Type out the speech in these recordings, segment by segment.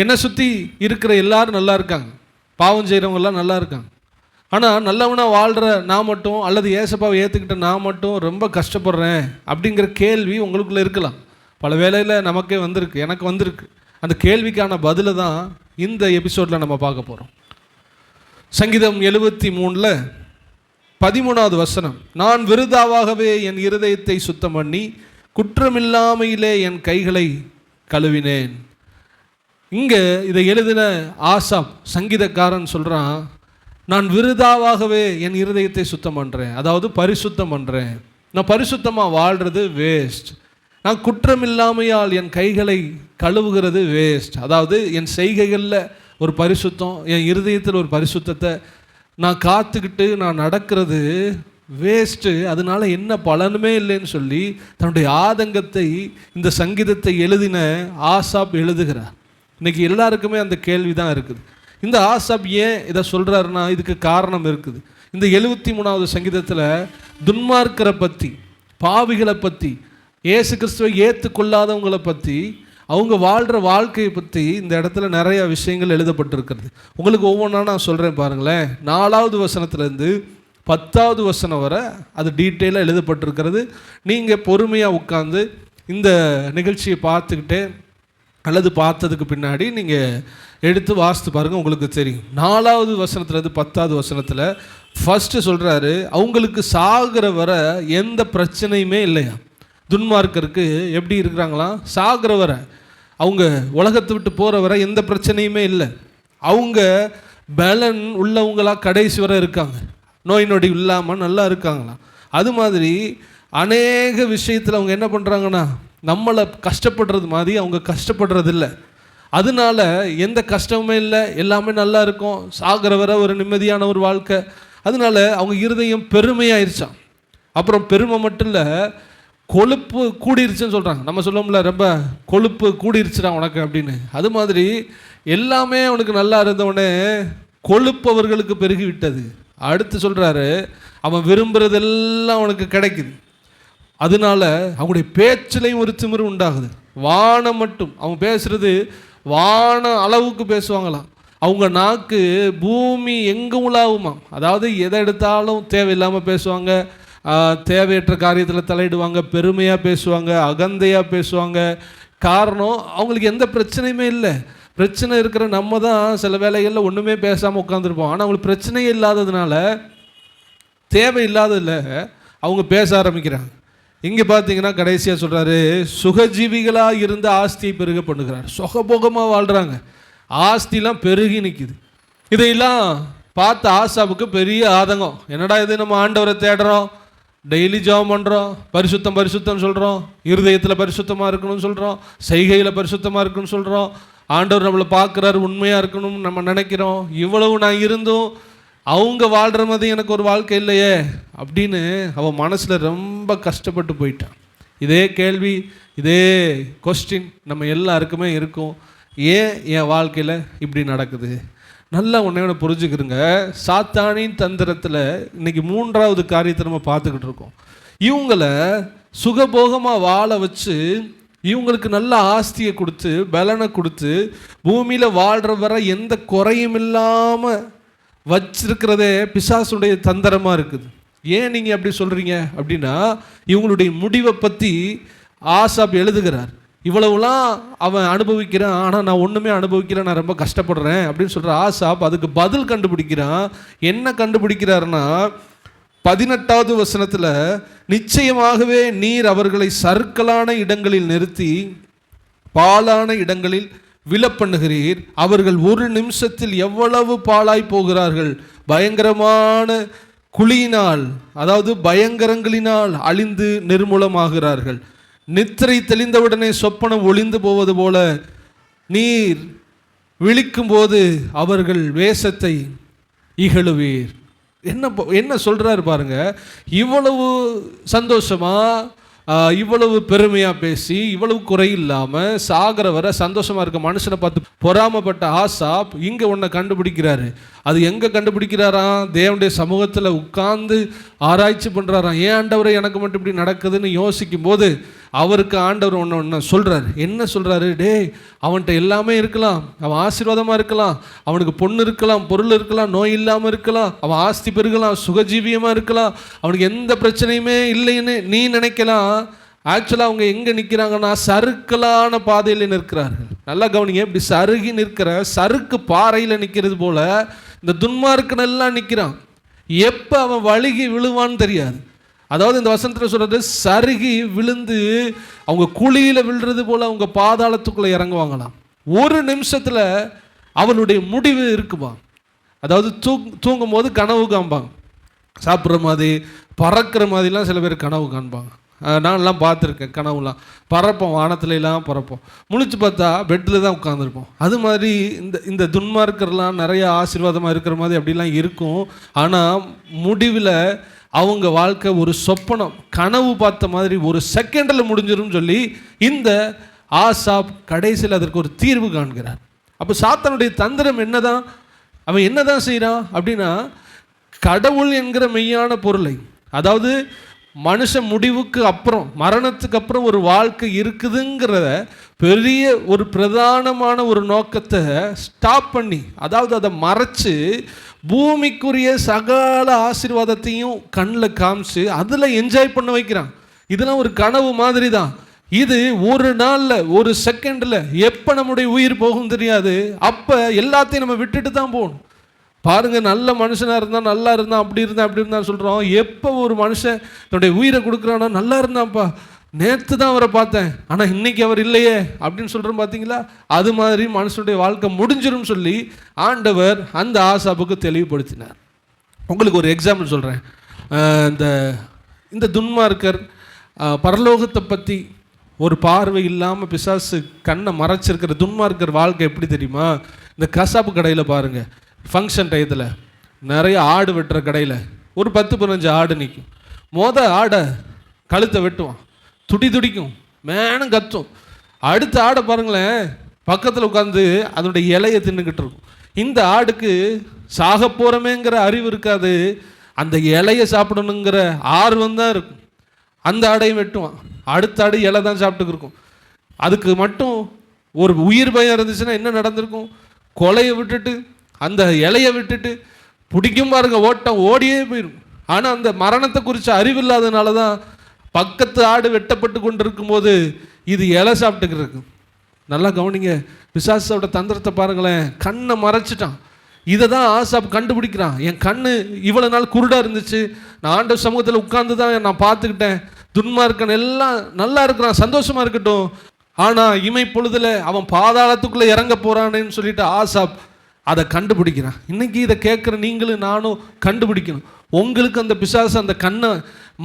என்னை சுற்றி இருக்கிற எல்லாரும் நல்லா இருக்காங்க. பாவம் செய்கிறவங்கெல்லாம் நல்லா இருக்காங்க. ஆனால் நல்லவனாக வாழ்கிற நான் மட்டும் அல்லது ஏசப்பாவை ஏற்றுக்கிட்ட நான் மட்டும் ரொம்ப கஷ்டப்படுறேன் அப்படிங்கிற கேள்வி உங்களுக்குள்ளே இருக்கலாம். பல வேளையில் நமக்கே வந்திருக்கு எனக்கு வந்திருக்கு. அந்த கேள்விக்கான பதிலை தான் இந்த எபிசோடில் நம்ம பார்க்க போகிறோம் சங்கீதம் எழுபத்தி மூணில் பதிமூணாவது வசனம் நான் விருதாவாகவே என் இருதயத்தை சுத்தம் பண்ணி குற்றமில்லாமையிலே என் கைகளை கழுவினேன். இங்கே இதை எழுதின ஆசாப் சங்கீதக்காரன் சொல்கிறான் நான் விருதாவாகவே என் இருதயத்தை சுத்தம் பண்ணுறேன் அதாவது பரிசுத்தம் பண்ணுறேன் நான் பரிசுத்தமாக வாழ்கிறது வேஸ்ட் நான் குற்றமில்லாமையால் என் கைகளை கழுவுகிறது வேஸ்ட் அதாவது என் செய்கைகளில் ஒரு பரிசுத்தம் என் இருதயத்தில் ஒரு பரிசுத்தத்தை நான் காத்துக்கிட்டு நான் நடக்கிறது வேஸ்ட்டு அதனால என்ன பலனுமே இல்லைன்னு சொல்லி தன்னுடைய ஆதங்கத்தை இந்த சங்கீதத்தை எழுதின ஆசாப் எழுதுகிறார். இன்றைக்கி எல்லாருக்குமே அந்த கேள்வி தான் இருக்குது. இந்த ஆசாப் ஏன் இதை சொல்கிறாருன்னா இதுக்கு காரணம் இருக்குது. இந்த எழுபத்தி மூணாவது சங்கீதத்தில் துன்மார்க்கரை பற்றி பாவிகளை பற்றி ஏசு கிறிஸ்துவை ஏற்றுக்கொள்ளாதவங்களை பற்றி அவங்க வாழ்கிற வாழ்க்கையை பற்றி இந்த இடத்துல நிறைய விஷயங்கள் எழுதப்பட்டிருக்கிறது. உங்களுக்கு ஒவ்வொன்றா நான் சொல்கிறேன் பாருங்களேன். நாலாவது வசனத்துலேருந்து பத்தாவது வசனம் வரை அது டீட்டெயிலாக எழுதப்பட்டிருக்கிறது. நீங்கள் பொறுமையாக உட்காந்து இந்த நிகழ்ச்சியை பார்த்துக்கிட்டே அல்லது பார்த்ததுக்கு பின்னாடி நீங்கள் எடுத்து வாசித்து பாருங்கள் உங்களுக்கு தெரியும். நாலாவது வசனத்துலேருந்து பத்தாவது வசனத்தில் ஃபஸ்ட்டு சொல்கிறாரு அவங்களுக்கு சாகிற வர எந்த பிரச்சனையுமே இல்லையா? துன்மார்க்கருக்கு எப்படி இருக்கிறாங்களாம் சாகிற வர அவங்க உலகத்தை விட்டு போகிற வரை எந்த பிரச்சனையுமே இல்லை. அவங்க பலன் உள்ளவங்களா கடைசி வரை இருக்காங்க. நோய் நொடி இல்லாமல் நல்லா இருக்காங்களாம். அது மாதிரி அநேக விஷயத்தில் அவங்க என்ன பண்ணுறாங்கன்னா நம்மளை கஷ்டப்படுறது மாதிரி அவங்க கஷ்டப்படுறது இல்லை அதனால எந்த கஷ்டமுமே இல்லை எல்லாமே நல்லா இருக்கும் சாகிறவரை ஒரு நிம்மதியான ஒரு வாழ்க்கை. அதனால அவங்க இருதயம் பெருமையாயிருச்சான் அப்புறம் பெருமை மட்டும் இல்லை கொழுப்பு கூடிருச்சுன்னு சொல்கிறாங்க நம்ம சொல்லோம்ல ரொம்ப கொழுப்பு கூடிருச்சுடா உனக்கு அப்படின்னு. அது மாதிரி எல்லாமே அவனுக்கு நல்லா இருந்தவொடனே கொழுப்பவர்களுக்கு பெருகிவிட்டது பெருகி விட்டது அடுத்து சொல்கிறாரு அவன் விரும்புகிறதெல்லாம் அவனுக்கு கிடைக்குது. அதனால அவங்களுடைய பேச்சிலையும் ஒரு திமிரு உண்டாகுது. வானம் மட்டும் அவங்க பேசுறது வான அளவுக்கு பேசுவாங்களாம். அவங்க நாக்கு பூமி எங்கே உலாவுமா? அதாவது எதை எடுத்தாலும் தேவையில்லாமல் பேசுவாங்க. தேவையற்ற காரியத்தில் தலையிடுவாங்க பெருமையாக பேசுவாங்க அகந்தையாக பேசுவாங்க. காரணம் அவங்களுக்கு எந்த பிரச்சனையுமே இல்லை. பிரச்சனை இருக்கிற நம்ம தான் சில வேலைகளில் ஒன்றுமே பேசாமல் உட்காந்துருப்போம் ஆனால் அவங்களுக்கு பிரச்சனையே இல்லாததுனால தேவையில்லாததில் அவங்க பேச ஆரம்பிக்கிறாங்க. இங்கே பார்த்தீங்கன்னா கடைசியாக சொல்கிறாரு சுகஜீவிகளாக இருந்த ஆஸ்தியை பெருக பண்ணுகிறார். சுகபோகமாக வாழ்கிறாங்க ஆஸ்திலாம் பெருகி நிற்குது இதையெல்லாம் பார்த்த ஆசாவுக்கு பெரிய ஆதங்கம். என்னடா இது நம்ம ஆண்டவரை தேடுறோம் டெய்லி ஜெபம் பண்ணுறோம் பரிசுத்தம் பரிசுத்தம் சொல்கிறோம் இருதயத்தில் பரிசுத்தமாக இருக்கணும்னு சொல்கிறோம் செய்கையில் பரிசுத்தமாக இருக்குன்னு சொல்கிறோம் ஆண்டவர் நம்மளை பார்க்குறாரு உண்மையாக இருக்கணும்னு நம்ம நினைக்கிறோம். இவ்வளவு நான் இருந்தும் அவங்க வாழ்கிற மாதிரி எனக்கு ஒரு வாழ்க்கை இல்லையே அப்படின்னு அவன் மனசில் ரொம்ப கஷ்டப்பட்டு போயிட்டான். இதே கேள்வி இதே கொஸ்டின் நம்ம எல்லாருக்குமே இருக்கும். ஏன் என் வாழ்க்கையில் இப்படி நடக்குது? நல்லா உன்னையோட புரிஞ்சுக்கிறங்க சாத்தானின் தந்திரத்தில் இன்னைக்கு மூன்றாவது காரியத்தை நம்ம பார்த்துக்கிட்டு இருக்கோம். இவங்களை சுகபோகமாக வாழ வச்சு இவங்களுக்கு நல்ல ஆஸ்தியை கொடுத்து பலனை கொடுத்து பூமியில் வாழ்கிற வர எந்த குறையும் இல்லாமல் வச்சிருக்கிறதே பிசாசுடைய தந்திரமாக இருக்குது. ஏன் நீங்கள் அப்படி சொல்கிறீங்க அப்படின்னா இவங்களுடைய முடிவை பற்றி ஆசாப் எழுதுகிறார். இவ்வளவுலாம் அவன் அனுபவிக்கிறான். ஆனால் நான் ஒன்றுமே அனுபவிக்கிறேன் நான் ரொம்ப கஷ்டப்படுறேன் அப்படின்னு சொல்கிற ஆசாப் அதுக்கு பதில் கண்டுபிடிக்கிறான். என்ன கண்டுபிடிக்கிறாருன்னா பதினெட்டாவது வசனத்தில் நிச்சயமாகவே நீர் அவர்களை சறுக்கலான இடங்களில் நிறுத்தி பாலான இடங்களில் விலப்பண்ணுகிறீர் அவர்கள் ஒரு நிமிஷத்தில் எவ்வளவு பாழாய் போகிறார்கள். பயங்கரமான குழியினால் அதாவது பயங்கரங்களினால் அழிந்து நிர்மூலமாகிறார்கள். நித்திரை தெளிந்தவுடனே சொப்பனம் ஒளிந்து போவது போல நீர் விழிக்கும்போது அவர்கள் வேஷத்தை இகழுவீர். என்ன ப- என்ன சொல்றாரு பாருங்க. இவ்வளவு சந்தோஷமா இவ்வளவு பெருமையாக பேசி இவ்வளவு குறை இல்லாமல் சாகர வர இருக்க மனுஷனை பார்த்து பொறாமப்பட்ட ஆசாப் இங்கே உன்னை கண்டுபிடிக்கிறாரு. அது எங்கே கண்டுபிடிக்கிறாராம் தேவனுடைய சமூகத்தில் உட்கார்ந்து ஆராய்ச்சி பண்ணுறாராம் ஏன் ஆண்டவரை எனக்கு மட்டும் இப்படி நடக்குதுன்னு யோசிக்கும் போது அவருக்கு ஆண்டவர் ஒன்று ஒன்று சொல்கிறாரு என்ன சொல்கிறாரு டேய் அவன்கிட்ட எல்லாமே இருக்கலாம். அவன் ஆசீர்வாதமாக இருக்கலாம். அவனுக்கு பொண்ணு இருக்கலாம் பொருள் இருக்கலாம் நோய் இல்லாமல் இருக்கலாம். அவன் ஆஸ்தி பெருகலாம் சுகஜீவியமாக இருக்கலாம். அவனுக்கு எந்த பிரச்சனையுமே இல்லைன்னு நீ நினைக்கலாம். ஆக்சுவலாக அவங்க எங்கே நிற்கிறாங்கன்னா சறுக்கலான பாதையில் நிற்கிறார்கள். நல்லா கவனிங்க இப்படி சருகி நிற்கிற சறுக்கு பாறையில் நிற்கிறது போல இந்த துன்மார்க்கனெல்லாம் நிற்கிறான் எப்போ அவன் வழுகி விழுவான்னு தெரியாது. அதாவது இந்த வசனத்தில் சொல்கிறது சருகி விழுந்து அவங்க குழியில் விழுறது போல் அவங்க பாதாளத்துக்குள்ளே இறங்குவாங்களாம். ஒரு நிமிஷத்தில் அவனுடைய முடிவு இருக்குமா? அதாவது தூங் தூங்கும் போது கனவு காண்பாங்க. சாப்பிட்ற மாதிரி பறக்கிற மாதிரிலாம் சில பேர் கனவு காண்பாங்க. நான்லாம் பார்த்துருக்கேன் கனவுலாம். பறப்போம் வானத்துலலாம் பறப்போம். முழிச்சு பார்த்தா பெட்டில் தான் உட்காந்துருப்போம் அது மாதிரி இந்த இந்த துன்மார்க்கர்லாம் நிறைய ஆசீர்வாதமாக இருக்கிற மாதிரி அப்படிலாம் இருக்கும். ஆனால் முடிவில் அவங்க வாழ்க்கை ஒரு சொப்பனம் கனவு பார்த்த மாதிரி ஒரு செகண்டில் முடிஞ்சிடும் சொல்லி இந்த ஆசாப் கடைசியில் அதற்கு ஒரு தீர்வு காண்கிறார். அப்போ சாத்தனுடைய தந்திரம் என்னதான்? அவன் என்னதான் செய்கிறான் அப்படின்னா கடவுள் என்கிற மெய்யான பொருளை அதாவது மனுஷ முடிவுக்கு அப்புறம் மரணத்துக்கு அப்புறம் ஒரு வாழ்க்கை இருக்குதுங்கிறத பெரிய ஒரு பிரதானமான ஒரு நோக்கத்தை ஸ்டாப் பண்ணி அதாவது அதை மறைச்சு பூமிக்குரிய சகல ஆசீர்வாதத்தையும் கண்ணில் காமிச்சு அதில் என்ஜாய் பண்ண வைக்கிறான். இதெல்லாம் ஒரு கனவு மாதிரி தான் இது ஒரு நாளில் ஒரு செகண்டில் எப்போ நம்முடைய உயிர் போகும் தெரியாது. அப்போ எல்லாத்தையும் நம்ம விட்டுட்டு தான் போகணும். பாருங்க நல்ல மனுஷனாக இருந்தால் நல்லா இருந்தான் அப்படி இருந்தான் அப்படி இருந்தான் சொல்கிறோம் எப்போ ஒரு மனுஷன் தன்னுடைய உயிரை கொடுக்குறானோ நல்லா இருந்தான்ப்பா. நேற்று தான் அவரை பார்த்தேன். ஆனால் இன்றைக்கி அவர் இல்லையே அப்படின்னு சொல்கிறோம் பார்த்தீங்களா அது மாதிரி மனுஷனுடைய வாழ்க்கை முடிஞ்சிடும் சொல்லி ஆண்டவர் அந்த ஆசாப்புக்கு தெளிவுபடுத்தினார். உங்களுக்கு ஒரு எக்ஸாம்பிள் சொல்கிறேன் இந்த இந்த துன்மார்க்கர் பரலோகத்தை பற்றி ஒரு பார்வை இல்லாமல் பிசாசு கண்ணை மறைச்சிருக்கிற துன்மார்க்கர் வாழ்க்கை எப்படி தெரியுமா? இந்த கசாப்பு கடையில் பாருங்கள் ஃபங்க்ஷன் டயத்தில் நிறைய ஆடு வெட்டுற கடையில் ஒரு பத்து பதினஞ்சு ஆடு நிற்கும் மொதல் ஆடை கழுத்தை வெட்டுவான். துடி துடிக்கும். மேனும் கத்தும். அடுத்த ஆடை பாருங்களேன் பக்கத்தில் உட்காந்து அதனுடைய இலையை தின்னுக்கிட்டு இருக்கும். இந்த ஆடுக்கு சாக போகிறோமேங்கிற அறிவு இருக்காது. அந்த இலையை சாப்பிடணுங்கிற ஆர்வம் தான் இருக்கும். அந்த ஆடையும் வெட்டுவான். அடுத்த ஆடு இலை தான் சாப்பிட்டுக்கு இருக்கும். அதுக்கு மட்டும் ஒரு உயிர் பயம் இருந்துச்சுன்னா என்ன நடந்திருக்கும்? கொலையை விட்டுட்டு அந்த இலையை விட்டுட்டு பிடிக்கும் பாருங்க ஓட்டம் ஓடியே போயிடும் ஆனால் அந்த மரணத்தை குறித்த அறிவு இல்லாதனால தான் பக்கத்து ஆடு வெட்டப்பட்டு கொண்டிருக்கும் போது இது இலை சாப்பிட்டுக்கிட்டு இருக்கு. நல்லா கவனிங்க பிசாசோட தந்திரத்தை பாருங்களேன். கண்ணை மறைச்சிட்டான். இதை தான் ஆசாப் கண்டுபிடிக்கிறான். என் கண்ணு இவ்வளோ நாள் குருடாக இருந்துச்சு. நான் ஆண்ட சமூகத்தில் உட்கார்ந்து தான் நான் பார்த்துக்கிட்டேன். துன்மார்க்கன் எல்லாம் நல்லா இருக்கிறான் சந்தோஷமாக இருக்கட்டும். ஆனால் இமை பொழுதில் அவன் பாதாளத்துக்குள்ளே இறங்க போகிறானேன்னு சொல்லிட்டு ஆசாப் அதை கண்டுபிடிக்கிறான். இன்றைக்கி இதை கேட்குற நீங்களும் நானும் கண்டுபிடிக்கணும். உங்களுக்கு அந்த பிசாசு அந்த கண்ணை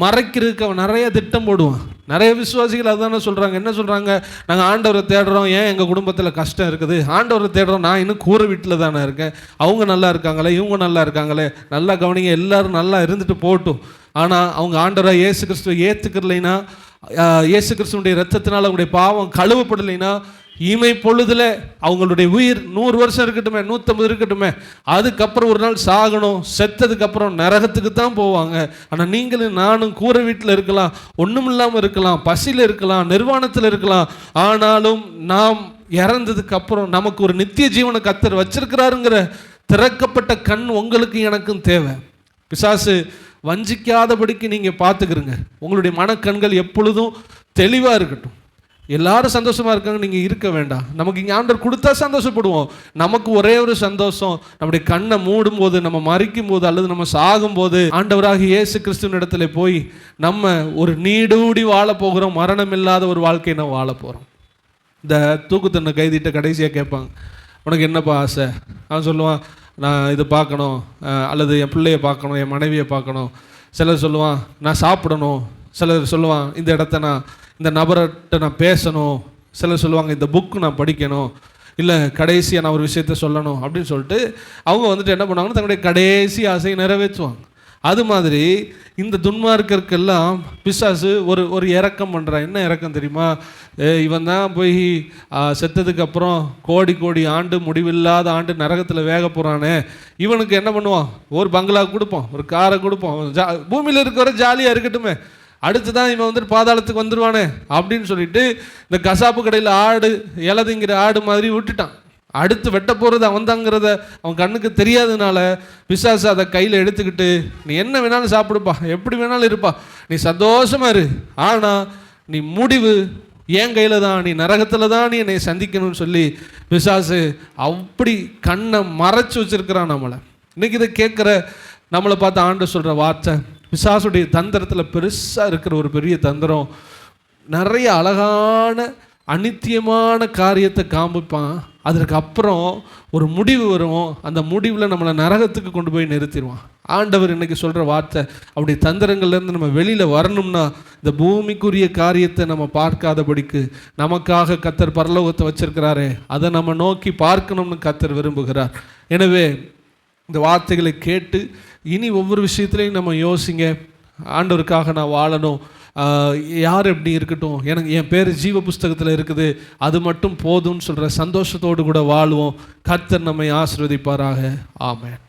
மறைக்கிறதுக்கு அவன் நிறைய திட்டம் போடுவான். நிறைய விசுவாசிகள் அதுதானே சொல்கிறாங்க என்ன சொல்கிறாங்க நாங்கள் ஆண்டவரை தேடுறோம். ஏன் எங்கள் குடும்பத்தில் கஷ்டம் இருக்குது? ஆண்டவரை தேடுறோம். நான் இன்னும் கூரை வீட்டில் தானே இருக்கேன். அவங்க நல்லா இருக்காங்களே? இவங்க நல்லா இருக்காங்களே? நல்லா கவனிங்க. எல்லோரும் நல்லா இருந்துட்டு போட்டும் ஆனால் அவங்க ஆண்டவரை இயேசு கிறிஸ்துவை ஏற்றுக்கிறலைன்னா இயேசு கிறிஸ்துவனுடைய ரத்தத்தினால் அவங்களுடைய பாவம் கழுவப்படலைன்னா இமை பொழுதுல அவங்களுடைய உயிர் நூறு வருஷம் இருக்கட்டுமே நூற்றம்பது இருக்கட்டுமே அதுக்கப்புறம் ஒரு நாள் சாகணும் செத்ததுக்கு அப்புறம் நரகத்துக்கு தான் போவாங்க. ஆனால் நீங்களும் நானும் கூரை வீட்டில் இருக்கலாம் ஒன்றும் இல்லாமல் இருக்கலாம் பசியில் இருக்கலாம் நிர்வாணத்தில் இருக்கலாம். ஆனாலும் நாம் இறந்ததுக்கு அப்புறம் நமக்கு ஒரு நித்திய ஜீவனை கத்தர் வச்சிருக்கிறாருங்கிற திறக்கப்பட்ட கண் உங்களுக்கு எனக்கும் தேவை. பிசாசு வஞ்சிக்காதபடிக்கு நீங்கள் பார்த்துக்கிறங்க உங்களுடைய மனக்கண்கள் எப்பொழுதும் தெளிவாக இருக்கட்டும். எல்லாரும் சந்தோஷமாக இருக்காங்க நீங்கள் இருக்க வேண்டாம். நமக்கு இங்கே ஆண்டவர் கொடுத்தா சந்தோஷப்படுவோம். நமக்கு ஒரே ஒரு சந்தோஷம் நம்முடைய கண்ணை மூடும் போது நம்ம மறிக்கும் போது அல்லது நம்ம சாகும் போது ஆண்டவராக இயேசு கிறிஸ்துவின் இடத்துல போய் நம்ம ஒரு நீடூடி வாழ போகிறோம் மரணம் இல்லாத ஒரு வாழ்க்கையை நம்ம வாழ போகிறோம் இந்த தூக்குத்தண்ணை கைதிட்ட கடைசியாக கேட்பாங்க உனக்கு என்னப்பா ஆசை? அவன் சொல்லுவான் நான் இது பார்க்கணும் அல்லது என் பிள்ளைய பார்க்கணும் என் மனைவியை பார்க்கணும். சிலர் சொல்லுவான் நான் சாப்பிடணும். சிலர் சொல்லுவான் இந்த இடத்த நான் இந்த நபர்கிட்ட நான் பேசணும். சிலர் சொல்லுவாங்க இந்த புக்கு நான் படிக்கணும். இல்லை கடைசியாக நான் ஒரு விஷயத்த சொல்லணும். அப்படின்னு சொல்லிட்டு அவங்க வந்துட்டு என்ன பண்ணுவாங்கன்னா தங்களுடைய கடைசி ஆசையை நிறைவேற்றுவாங்க. அது மாதிரி இந்த துன்மார்க்கருக்கெல்லாம் பிசாசு ஒரு ஒரு இறக்கம் பண்ணுறான் என்ன இறக்கம் தெரியுமா? இவன் தான் போய் செத்ததுக்கப்புறம் கோடி கோடி ஆண்டு முடிவில்லாத ஆண்டு நரகத்தில் வேக போகிறானே இவனுக்கு என்ன பண்ணுவான்? ஒரு பங்களா கொடுப்போம் ஒரு காரை கொடுப்போம் ஜா பூமியில் இருக்கிற ஜாலியாக இருக்கட்டுமே. அடுத்து தான் இவன் வந்துட்டு பாதாளத்துக்கு வந்துடுவானே அப்படின்னு சொல்லிட்டு இந்த கசாப்பு கடையில் ஆடு இலதுங்கிற ஆடு மாதிரி விட்டுட்டான். அடுத்து வெட்ட போகிறது அவன் தாங்கிறத அவன் கண்ணுக்கு தெரியாதனால பிசாசு அதை கையில் எடுத்துக்கிட்டு நீ என்ன வேணாலும் சாப்பிடுப்பா எப்படி வேணாலும் இருப்பா நீ சந்தோஷமா இரு. ஆனால் நீ முடிவு என் கையில் தான் நீ நரகத்தில் தான் நீ என்னை சந்திக்கணும்னு சொல்லி பிசாசு அப்படி கண்ணை மறைச்சு வச்சிருக்கிறான் நம்மளை. இன்னைக்கு இதை கேட்குற நம்மளை பார்த்து ஆண்டு சொல்கிற வார்த்தை பிசாசுடைய தந்திரத்தில் பெருசாக இருக்கிற ஒரு பெரிய தந்திரம். நிறைய அழகான அனித்தியமான காரியத்தை காமிப்பான். அதற்கு அப்புறம் ஒரு முடிவு வரும். அந்த முடிவில் நம்மளை நரகத்துக்கு கொண்டு போய் நிறுத்திடுவான். ஆண்டவர் இன்றைக்கி சொல்கிற வார்த்தை அப்படி தந்திரங்கள்லேருந்து நம்ம வெளியில் வரணும்னா இந்த பூமிக்குரிய காரியத்தை நம்ம பார்க்காதபடிக்கு நமக்காக கத்தர் பரலோகத்தை வச்சிருக்கிறாரே அதை நம்ம நோக்கி பார்க்கணும்னு கத்தர் விரும்புகிறார். எனவே இந்த வார்த்தைகளை கேட்டு இனி ஒவ்வொரு விஷயத்துலையும் நம்ம யோசிங்க. ஆண்டவருக்காக நான் வாழணும். யார் எப்படி இருக்கட்டும்? எனக்கு என் பேர் ஜீவ புஸ்தகத்தில் இருக்குது. அது மட்டும் போதும்னு சொல்கிற சந்தோஷத்தோடு கூட வாழ்வோம். கர்த்தர் நம்மை ஆசிர்வதிப்பாராக. ஆமேன்.